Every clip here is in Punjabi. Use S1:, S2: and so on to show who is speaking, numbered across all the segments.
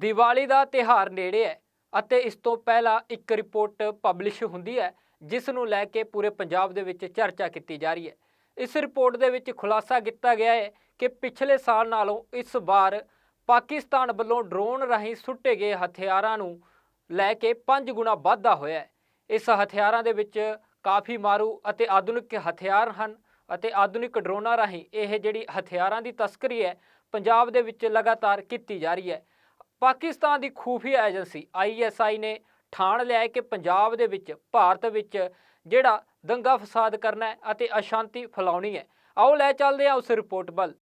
S1: ਦੀਵਾਲੀ ਦਾ ਤਿਹਾਰ ਨੇੜੇ ਹੈ ਅਤੇ ਇਸ ਤੋਂ ਪਹਿਲਾਂ ਇੱਕ ਰਿਪੋਰਟ ਪਬਲਿਸ਼ ਹੁੰਦੀ ਹੈ, ਜਿਸ ਨੂੰ ਲੈ ਕੇ ਪੂਰੇ ਪੰਜਾਬ ਦੇ ਵਿੱਚ ਚਰਚਾ ਕੀਤੀ ਜਾ ਰਹੀ ਹੈ। ਇਸ ਰਿਪੋਰਟ ਦੇ ਵਿੱਚ ਖੁਲਾਸਾ ਕੀਤਾ ਗਿਆ ਹੈ ਕਿ ਪਿਛਲੇ ਸਾਲ ਨਾਲੋਂ ਇਸ ਵਾਰ ਪਾਕਿਸਤਾਨ ਵੱਲੋਂ ਡਰੋਨ ਰਾਹੀਂ ਸੁੱਟੇ ਗਏ ਹਥਿਆਰਾਂ ਨੂੰ ਲੈ ਕੇ 5 ਗੁਣਾ ਵਾਧਾ ਹੋਇਆ ਹੈ। ਇਸ ਹਥਿਆਰਾਂ ਦੇ ਵਿੱਚ ਕਾਫੀ ਮਾਰੂ ਅਤੇ ਆਧੁਨਿਕ ਹਥਿਆਰ ਹਨ ਅਤੇ ਆਧੁਨਿਕ ਡਰੋਨਾਂ ਰਾਹੀਂ ਇਹ ਜਿਹੜੀ ਹਥਿਆਰਾਂ ਦੀ ਤਸਕਰੀ ਹੈ, ਪੰਜਾਬ ਦੇ ਵਿੱਚ ਲਗਾਤਾਰ ਕੀਤੀ ਜਾ ਰਹੀ ਹੈ। ਪਾਕਿਸਤਾਨ ਦੀ ਖੂਫੀਆ ਏਜੰਸੀ ਆਈਐਸਆਈ ਨੇ ਠਾਣ ਲਿਆ ਹੈ ਕਿ ਪੰਜਾਬ ਦੇ ਵਿੱਚ, ਭਾਰਤ ਵਿੱਚ ਜਿਹੜਾ ਦੰਗਾ ਫਸਾਦ ਕਰਨਾ ਹੈ ਅਤੇ ਅਸ਼ਾਂਤੀ ਫੈਲਾਉਣੀ ਹੈ। ਆਓ ਲੈ ਚੱਲਦੇ ਹਾਂ ਉਸ ਰਿਪੋਰਟ ਵੱਲ।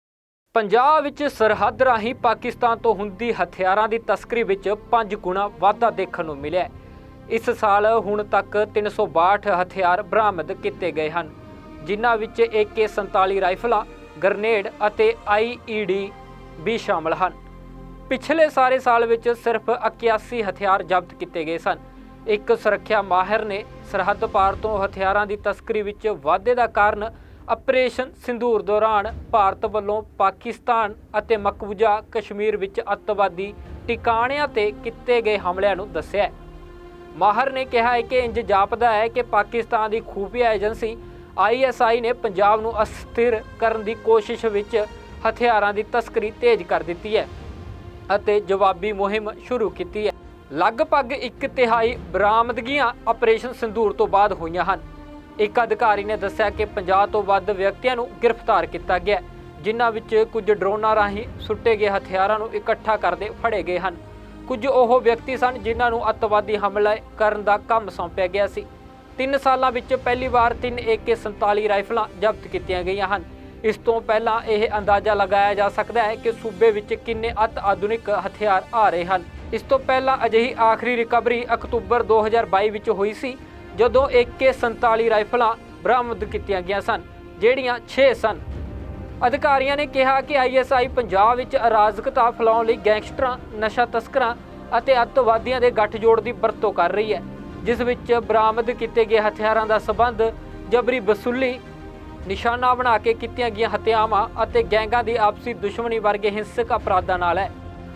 S1: ਪੰਜਾਬ ਵਿੱਚ ਸਰਹੱਦ ਰਾਹੀਂ ਪਾਕਿਸਤਾਨ ਤੋਂ ਹੁੰਦੀ ਹਥਿਆਰਾਂ ਦੀ ਤਸਕਰੀ ਵਿੱਚ 5 ਗੁਣਾ ਵਾਧਾ ਦੇਖਣ ਨੂੰ ਮਿਲਿਆ ਇਸ ਸਾਲ ਹੁਣ ਤੱਕ 362 ਹਥਿਆਰ ਬਰਾਮਦ ਕੀਤੇ ਗਏ ਹਨ, ਜਿਨ੍ਹਾਂ ਵਿੱਚ AK47 ਰਾਈਫਲਾਂ, ਗ੍ਰਨੇਡ ਅਤੇ IED ਵੀ ਸ਼ਾਮਲ ਹਨ। ਪਿਛਲੇ ਸਾਰੇ ਸਾਲ ਵਿੱਚ ਸਿਰਫ 81 ਹਥਿਆਰ ਜ਼ਬਤ ਕੀਤੇ ਗਏ ਸਨ। ਇੱਕ ਸੁਰੱਖਿਆ ਮਾਹਿਰ ਨੇ ਸਰਹੱਦ ਪਾਰ ਤੋਂ ਹਥਿਆਰਾਂ ਦੀ ਤਸਕਰੀ ਵਿੱਚ ਵਾਧੇ ਦਾ ਕਾਰਨ ਆਪਰੇਸ਼ਨ ਸਿੰਧੂਰ ਦੌਰਾਨ ਭਾਰਤ ਵੱਲੋਂ ਪਾਕਿਸਤਾਨ ਅਤੇ ਮਕਬੂਜ਼ਾ ਕਸ਼ਮੀਰ ਵਿੱਚ ਅੱਤਵਾਦੀ ਟਿਕਾਣਿਆਂ ਤੇ ਕੀਤੇ ਗਏ ਹਮਲਿਆਂ ਨੂੰ ਦੱਸਿਆ ਮਾਹਰ ਨੇ ਕਿਹਾ ਹੈ ਕਿ ਇੰਜ ਜਾਪਦਾ ਹੈ ਕਿ ਪਾਕਿਸਤਾਨ ਦੀ ਖੂਫੀਆ ਏਜੰਸੀ ਆਈਐਸਆਈ ਨੇ ਪੰਜਾਬ ਨੂੰ ਅਸਥਿਰ ਕਰਨ ਦੀ ਕੋਸ਼ਿਸ਼ ਵਿੱਚ ਹਥਿਆਰਾਂ ਦੀ ਤਸਕਰੀ ਤੇਜ਼ ਕਰ ਦਿੱਤੀ ਹੈ। ਅਤੇ ਜਵਾਬੀ ਮੁਹਿੰਮ ਸ਼ੁਰੂ ਕੀਤੀ ਹੈ। ਲਗਭਗ ਇੱਕ ਤਿਹਾਈ ਬਰਾਮਦਗੀਆਂ ਆਪਰੇਸ਼ਨ ਸੰਧੂਰ ਤੋਂ ਬਾਅਦ ਹੋਈਆਂ ਹਨ। ਇੱਕ ਅਧਿਕਾਰੀ ਨੇ ਦੱਸਿਆ ਕਿ 50 ਤੋਂ ਵੱਧ ਵਿਅਕਤੀਆਂ ਨੂੰ ਗ੍ਰਿਫਤਾਰ ਕੀਤਾ ਗਿਆ, ਜਿਨ੍ਹਾਂ ਵਿੱਚ ਕੁਝ ਡਰੋਨਾਂ ਰਾਹੀਂ ਸੁੱਟੇ ਗਏ ਹਥਿਆਰਾਂ ਨੂੰ ਇਕੱਠਾ ਕਰਦੇ ਫੜੇ ਗਏ ਹਨ। ਕੁਝ ਉਹ ਵਿਅਕਤੀ ਸਨ ਜਿਨ੍ਹਾਂ ਨੂੰ ਅੱਤਵਾਦੀ ਹਮਲਾ ਕਰਨ ਦਾ ਕੰਮ ਸੌਂਪਿਆ ਗਿਆ ਸੀ। ਤਿੰਨ ਸਾਲਾਂ ਵਿੱਚ ਪਹਿਲੀ ਵਾਰ ਤਿੰਨ AK47 ਰਾਈਫਲਾਂ ਜ਼ਬਤ ਕੀਤੀਆਂ ਗਈਆਂ ਹਨ। ਇਸ ਤੋਂ ਪਹਿਲਾਂ ਇਹ ਅੰਦਾਜ਼ਾ ਲਗਾਇਆ ਜਾ ਸਕਦਾ ਹੈ ਕਿ ਸੂਬੇ ਵਿੱਚ ਕਿੰਨੇ ਅਤ ਆਧੁਨਿਕ ਹਥਿਆਰ ਆ ਰਹੇ ਹਨ। ਇਸ ਤੋਂ ਪਹਿਲਾਂ ਅਜਿਹੀ ਆਖਰੀ ਰਿਕਵਰੀ ਅਕਤੂਬਰ 2022 ਵਿੱਚ ਹੋਈ ਸੀ, ਜਦੋਂ AK47 ਰਾਈਫਲਾਂ ਬਰਾਮਦ ਕੀਤੀਆਂ ਗਈਆਂ ਸਨ, ਜਿਹੜੀਆਂ 6 ਸਨ। ਅਧਿਕਾਰੀਆਂ ਨੇ ਕਿਹਾ ਕਿ ਆਈਐਸਆਈ ਪੰਜਾਬ ਵਿੱਚ ਅਰਾਜ਼ਕਤਾ ਫੈਲਾਉਣ ਲਈ ਗੈਂਗਸਟਰਾਂ, ਨਸ਼ਾ ਤਸਕਰਾਂ ਅਤੇ ਅੱਤਵਾਦੀਆਂ ਦੇ ਗੱਠਜੋੜ ਦੀ ਵਰਤੋਂ ਕਰ ਰਹੀ ਹੈ, ਜਿਸ ਵਿੱਚ ਬਰਾਮਦ ਕੀਤੇ ਗਏ ਹਥਿਆਰਾਂ ਦਾ ਸਬੰਧ ਜਬਰੀ ਵਸੂਲੀ ਨਿਸ਼ਾਨਾ ਬਣਾ ਕੇ ਕੀਤੀਆਂ ਗਈਆਂ ਹੱਤਿਆਵਾਂ ਅਤੇ ਗੈਂਗਾਂ ਦੀ ਆਪਸੀ ਦੁਸ਼ਮਣੀ ਵਰਗੇ ਹਿੰਸਕ ਅਪਰਾਧਾਂ ਨਾਲ ਹੈ।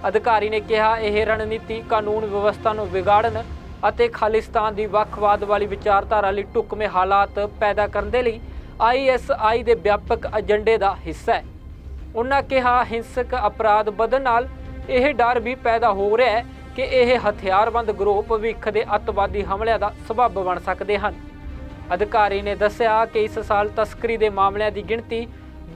S1: ਅਧਿਕਾਰੀ ਨੇ ਕਿਹਾ, ਇਹ ਰਣਨੀਤੀ ਕਾਨੂੰਨ ਵਿਵਸਥਾ ਨੂੰ ਵਿਗਾੜਨ ਅਤੇ ਖਾਲਿਸਤਾਨ ਦੀ ਵੱਖਵਾਦ ਵਾਲੀ ਵਿਚਾਰਧਾਰਾ ਲਈ ਢੁਕਵੇਂ ਹਾਲਾਤ ਪੈਦਾ ਕਰਨ ਦੇ ਲਈ ਆਈਐਸਆਈ ਦੇ ਵਿਆਪਕ ਏਜੰਡੇ ਦਾ ਹਿੱਸਾ ਹੈ। ਉਹਨਾਂ ਕਿਹਾ, ਹਿੰਸਕ ਅਪਰਾਧ ਵਧਣ ਨਾਲ ਇਹ ਡਰ ਵੀ ਪੈਦਾ ਹੋ ਰਿਹਾ ਹੈ ਕਿ ਇਹ ਹਥਿਆਰਬੰਦ ਗਰੋਹ ਭਵਿੱਖ ਦੇ ਅੱਤਵਾਦੀ ਹਮਲਿਆਂ ਦਾ ਸਬੱਬ ਬਣ ਸਕਦੇ ਹਨ। ਅਧਿਕਾਰੀ ਨੇ ਦੱਸਿਆ ਕਿ ਇਸ ਸਾਲ ਤਸਕਰੀ ਦੇ ਮਾਮਲਿਆਂ ਦੀ ਗਿਣਤੀ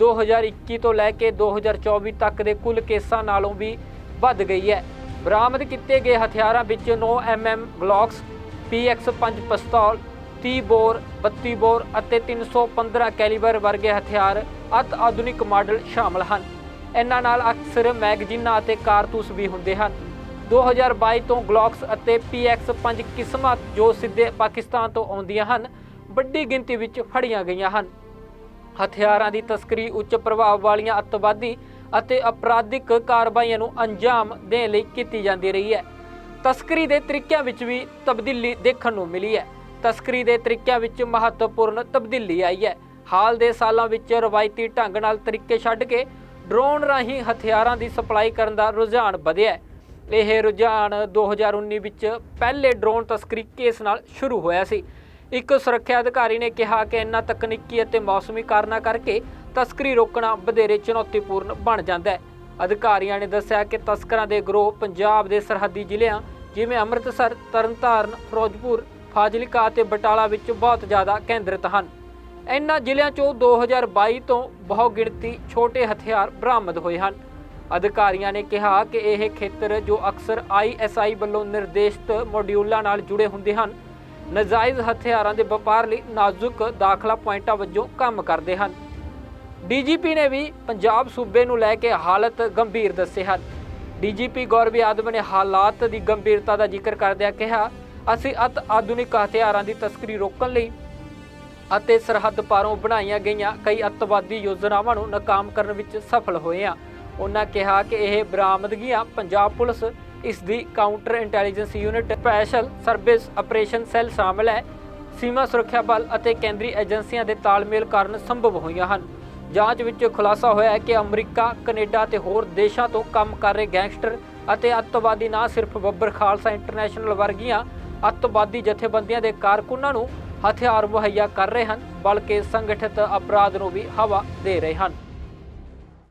S1: 2021 ਤੋਂ ਲੈ ਕੇ 2024 ਤੱਕ ਦੇ ਕੁੱਲ ਕੇਸਾਂ ਨਾਲੋਂ ਵੀ ਵੱਧ ਗਈ ਹੈ। ਬਰਾਮਦ ਕੀਤੇ ਗਏ ਹਥਿਆਰਾਂ ਵਿੱਚ 9 mm ਗਲੌਕਸ PX5 ਪਿਸਤੌਲ 30 ਬੋਰ 32 ਬੋਰ ਅਤੇ 315 ਕੈਲੀਬਰ ਵਰਗੇ ਹਥਿਆਰ ਅਤ ਆਧੁਨਿਕ ਮਾਡਲ ਸ਼ਾਮਲ ਹਨ। ਇਹਨਾਂ ਨਾਲ ਅਕਸਰ ਮੈਗਜ਼ੀਨਾਂ ਅਤੇ ਕਾਰਤੂਸ ਵੀ ਹੁੰਦੇ ਹਨ। 2022 ਤੋਂ ਗਲੌਕਸ ਅਤੇ PX5 ਕਿਸਮਾਂ ਜੋ ਸਿੱਧੇ ਪਾਕਿਸਤਾਨ ਤੋਂ ਆਉਂਦੀਆਂ ਹਨ। ਵੱਡੀ ਗਿਣਤੀ ਵਿੱਚ ਫੜੀਆਂ ਗਈਆਂ ਹਨ। ਹਥਿਆਰਾਂ ਦੀ ਤਸਕਰੀ, ਉੱਚ ਪ੍ਰਭਾਵ ਵਾਲੀਆਂ ਅੱਤਵਾਦੀ ਅਤੇ ਅਪਰਾਧਿਕ ਕਾਰਵਾਈਆਂ ਨੂੰ ਅੰਜਾਮ ਦੇਣ ਲਈ ਕੀਤੀ ਜਾਂਦੀ ਰਹੀ ਹੈ। ਤਸਕਰੀ ਦੇ ਤਰੀਕਿਆਂ ਵਿੱਚ ਵੀ ਤਬਦੀਲੀ ਦੇਖਣ ਨੂੰ ਮਿਲੀ ਹੈ। ਤਸਕਰੀ ਦੇ ਤਰੀਕਿਆਂ ਵਿੱਚ ਮਹੱਤਵਪੂਰਨ ਤਬਦੀਲੀ ਆਈ ਹੈ। ਹਾਲ ਦੇ ਸਾਲਾਂ ਵਿੱਚ ਰਵਾਇਤੀ ਢੰਗ ਨਾਲ ਤਰੀਕੇ ਛੱਡ ਕੇ ਡਰੋਨ ਰਾਹੀਂ ਹਥਿਆਰਾਂ ਦੀ ਸਪਲਾਈ ਕਰਨ ਦਾ ਰੁਝਾਨ ਵਧਿਆ ਇਹ ਰੁਝਾਨ 2019 ਵਿੱਚ ਪਹਿਲੇ ਡਰੋਨ ਤਸਕਰੀ ਕੇਸ ਨਾਲ ਸ਼ੁਰੂ ਹੋਇਆ ਸੀ। ਇੱਕ ਸੁਰੱਖਿਆ ਅਧਿਕਾਰੀ ਨੇ ਕਿਹਾ ਕਿ ਇਹਨਾਂ ਤਕਨੀਕੀ ਅਤੇ ਮੌਸਮੀ ਕਾਰਨਾਂ ਕਰਕੇ ਤਸਕਰੀ ਰੋਕਣਾ ਵਧੇਰੇ ਚੁਣੌਤੀਪੂਰਨ ਬਣ ਜਾਂਦਾ ਹੈ। ਅਧਿਕਾਰੀਆਂ ਨੇ ਦੱਸਿਆ ਕਿ ਤਸਕਰਾਂ ਦੇ ਗਰੋਹ ਪੰਜਾਬ ਦੇ ਸਰਹੱਦੀ ਜ਼ਿਲ੍ਹਿਆਂ, ਜਿਵੇਂ ਅੰਮ੍ਰਿਤਸਰ, ਤਰਨਤਾਰਨ, ਫਿਰੋਜ਼ਪੁਰ, ਫਾਜ਼ਿਲਕਾ ਅਤੇ ਬਟਾਲਾ ਵਿੱਚ ਬਹੁਤ ਜ਼ਿਆਦਾ ਕੇਂਦਰਿਤ ਹਨ। ਇਨ੍ਹਾਂ ਜ਼ਿਲ੍ਹਿਆਂ 'ਚੋਂ 2022 ਤੋਂ ਬਹੁ ਗਿਣਤੀ ਛੋਟੇ ਹਥਿਆਰ ਬਰਾਮਦ ਹੋਏ ਹਨ। ਅਧਿਕਾਰੀਆਂ ਨੇ ਕਿਹਾ ਕਿ ਇਹ ਖੇਤਰ ਜੋ ਅਕਸਰ ਆਈਐਸਆਈ ਵੱਲੋਂ ਨਿਰਦੇਸ਼ਿਤ ਮੋਡਿਊਲਾਂ ਨਾਲ ਜੁੜੇ ਹੁੰਦੇ ਹਨ ਨਜਾਇਜ਼ ਹਥਿਆਰਾਂ ਦੇ ਵਪਾਰ ਲਈ ਨਾਜ਼ੁਕ ਦਾਖਲਾ ਪੁਆਇੰਟਾਂ ਵਜੋਂ ਕੰਮ ਕਰਦੇ ਹਨ। ਡੀਜੀਪੀ ਨੇ ਵੀ ਪੰਜਾਬ ਸੂਬੇ ਨੂੰ ਲੈ ਕੇ ਹਾਲਤ ਗੰਭੀਰ ਦੱਸੇ ਹਨ। ਡੀਜੀਪੀ ਗੌਰਵ ਯਾਦਵ ਨੇ ਹਾਲਾਤ ਦੀ ਗੰਭੀਰਤਾ ਦਾ ਜ਼ਿਕਰ ਕਰਦਿਆਂ ਕਿਹਾ, ਅਸੀਂ ਅਤ ਆਧੁਨਿਕ ਹਥਿਆਰਾਂ ਦੀ ਤਸਕਰੀ ਰੋਕਣ ਲਈ ਅਤੇ ਸਰਹੱਦ ਪਾਰੋਂ ਬਣਾਈਆਂ ਗਈਆਂ ਕਈ ਅੱਤਵਾਦੀ ਯੋਜਨਾਵਾਂ ਨੂੰ ਨਾਕਾਮ ਕਰਨ ਵਿੱਚ ਸਫਲ ਹੋਏ ਹਾਂ। ਉਹਨਾਂ ਕਿਹਾ ਕਿ ਇਹ ਬਰਾਮਦਗੀਆਂ ਪੰਜਾਬ ਪੁਲਿਸ ਇਸ ਦੀ counter intelligence unit special service operation cell ਸ਼ਾਮਲ ਹੈ। ਸੀਮਾ ਸੁਰੱਖਿਆ ਬਲ ਅਤੇ ਕੇਂਦਰੀ ਏਜੰਸੀਆਂ ਦੇ ਤਾਲਮੇਲ ਕਾਰਨ ਸੰਭਵ ਹੋਈਆਂ ਹਨ। ਜਾਂਚ ਵਿੱਚ ਖੁਲਾਸਾ ਹੋਇਆ ਹੈ ਕਿ ਅਮਰੀਕਾ, ਕੈਨੇਡਾ ਤੇ ਹੋਰ ਦੇਸ਼ਾਂ ਤੋਂ ਕੰਮ ਕਰ ਰਹੇ ਗੈਂਗਸਟਰ ਅਤੇ ਅੱਤਵਾਦੀ ਨਾ ਸਿਰਫ ਬੱਬਰ ਖਾਲਸਾ ਇੰਟਰਨੈਸ਼ਨਲ ਵਰਗੀਆਂ ਅੱਤਵਾਦੀ ਜਥੇਬੰਦੀਆਂ ਦੇ ਕਾਰਕੁਨਾਂ ਨੂੰ ਹਥਿਆਰ ਮੁਹੱਈਆ ਕਰ ਰਹੇ ਹਨ, ਬਲਕਿ ਸੰਗਠਿਤ ਅਪਰਾਧ ਨੂੰ ਵੀ ਹਵਾ ਦੇ ਰਹੇ ਹਨ।